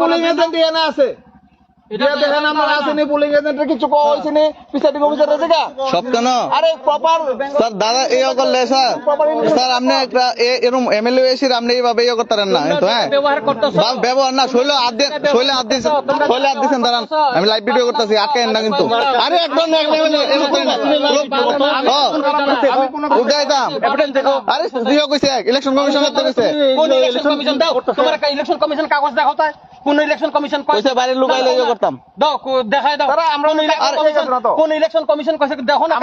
Polling agent এখানে আছে। ইয়ে হ্যাঁ? ব্যবহার না শৈল শৈল শৈলে দাঁড়ান। আমি লাইভ ভিডিও করতেছি আটকেন না কিন্তু। আরে একদম হ্যাঁ। আরে ইলেকশন কমিশন ইলেকশন কমিশন কাগজ দেখাও তাই। কোন ইলেকশন কমিশন কইছে বাইরের লোক আইলে ইয়ে করতাম দাও দেখাই দাও তারা আমরা কোন ইলেকশন কমিশন না তো। কোন ইলেকশন কমিশন কইছে দেখো না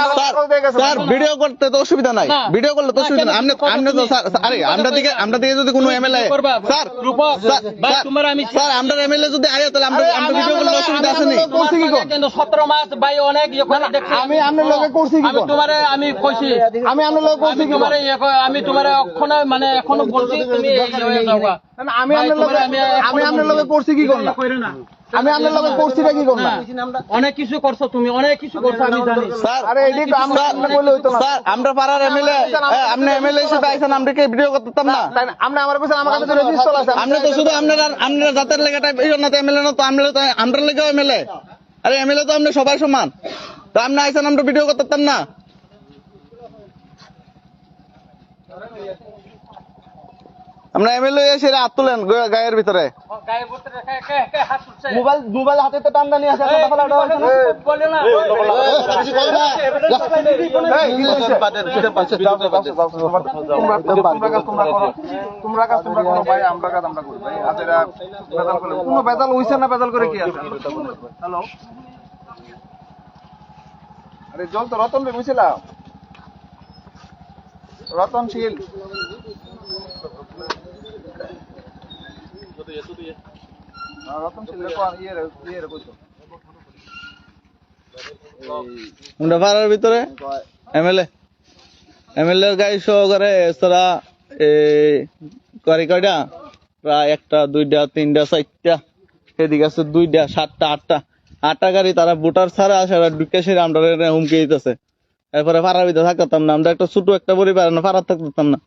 স্যার ভিডিও করতে তো অসুবিধা নাই। ভিডিও করলে তো অসুবিধা নাই আপনি আপনি তো স্যার আরে আমরা দিকে আমরা দিকে যদি কোনো এমএলএ স্যার রূপক স্যার, তোমার আমি স্যার আমরা এমএলএ যদি আয় তাহলে আমরা আমরা ভিডিও করলে অসুবিধা আছে নি করছি কি কোন? 17 মাস ভাই অনেক ইয়ে করে দেখছি আমি আপনার লগে করছি কি আমি? তোমারে আমি কইছি আমি আপনার লগে করছি আমি কি তোমারে ইয়ে আমি তোমারে এখনও মানে এখনও বলছি তুমি এই হয়ে যাও গা। না, না, আমি আপনার লগে। করছি কি আমি আপনার লগে করছি কি কোন না না, অনেক কিছু করছ তুমি অনেক কিছু করছ আমি জানি। স্যার আরে এডি তো আমরা আমরা কইলে হইতো না। স্যার আমরা পাড়ার এমএলএ আপনি এমএলএ হিসেবে আইছেন আমরা কি ভিডিও করতাম না? তাই না? আপনি আমার কাছে আমার কাছে রেজিস্টার আছে আমরা তো শুধু আপনারা আপনারা জাতের লেগাটা এই জন্য তো এমএলএ না তো আমরা তো আমরা লেগেও এমএলএ। আরে এমএলএ তো আপনি সবাই সমান। তো আপনি আইছেন আমরা ভিডিও করতাম না। আমরা এমএলএ এসে হাত তুলেন গায়ের ভিতরে। গায়ে বলতে কে কে কে হাত উঠছে মোবাইল মোবাইল হাতে তো টান আছে এই, কথা ফেলা ওটা তুমি বলে না। তোমরা কাজ তোমরা করো। ভাই আমরা কাজ আমরা করি। ভাই আজেরা বেজাল করে কোনো বেজাল হইছে না বেজাল করে কি আছে? হ্যালো আরে জল তো রতন রে বুঝছিলাম রতনশীল। হ্যাঁ, রতনশীল রে কোন রে রে কইছো আমরা পাড়ার ভিতরে? এমএলএ এমএলএ গাড়ি সহকারে এছাড়া এই করি কয়টা? প্রায় একটা দুইটা তিনটা চারটা। এদিকে আছে দুইটা সাতটা আটটা। আটটা গাড়ি তারা ভোটার ছাড়া আসে আর ঢুকে সেরে আমরা হুমকি দিতেছে। এরপরে পাড়ার ভিতরে থাকতাম না আমরা একটা ছোট একটা পরিবার না পাড়ার থাকতাম না।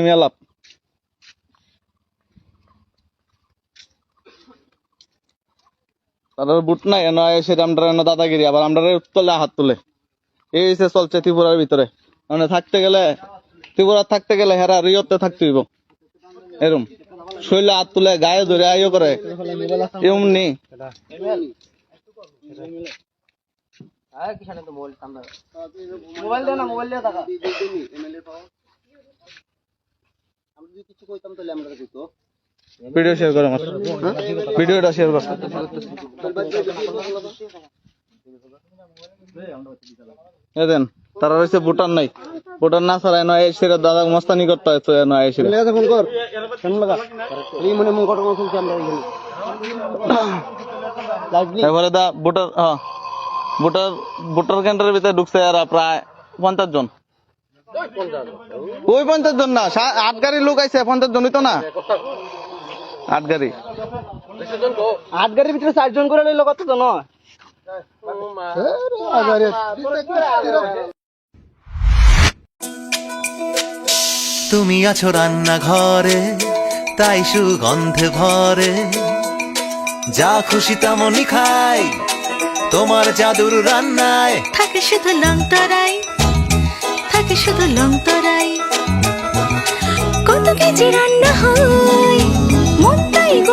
আমি আলাপ। তাদের বুট নাই, এনে আমরা এনে দাদাগিরি, আবার আমরা উত্তলে হাত তুলে। এই হইছে চলছে ত্রিপুরার ভিতরে। মানে থাকতে গেলে ত্রিপুরা থাকতে গেলে হেরা রিয়তে থাকতে হইব। এরম। শৈলে হাত তুলে, গায়ে ধরে আইও করে। এমন। নেই মোবাইল দে না মোবাইল দিয়ে টাকা ভিডিও শেয়ার করে আমার ভিডিওটা শেয়ার কর। এ দেন তারা রয়েছে ভুটান নাই। ভুটান না ছাড়া এনে এসে দাদা মস্তানি করতে হচ্ছে এনে এসে লেগা ফোন কর। কেন লাগা? এই মনে মন ঘটনা শুনছি আমরা এখানে। এবারে দা ভোটার হ্যাঁ। ভোটার ভোটার কেন্দ্রের ভিতরে ঢুকছে এরা প্রায় পঞ্চাশ জন। ওই পঞ্চাশ জন। না আট গাড়ি লোক আইছে পঞ্চাশ জনই তো না? আট গাড়ি। আট গাড়ির ভিতরে চারজন করে লইলো কত জন তুমি আছো রান্নাঘরে তাই সুগন্ধে ভরে। যা খুশি তেমনই খাই তোমার জাদুর রান্নায়। থাকে শুধু লং তরাই থাকে শুধু লং তরাই। কত কেজি রান্না হয়?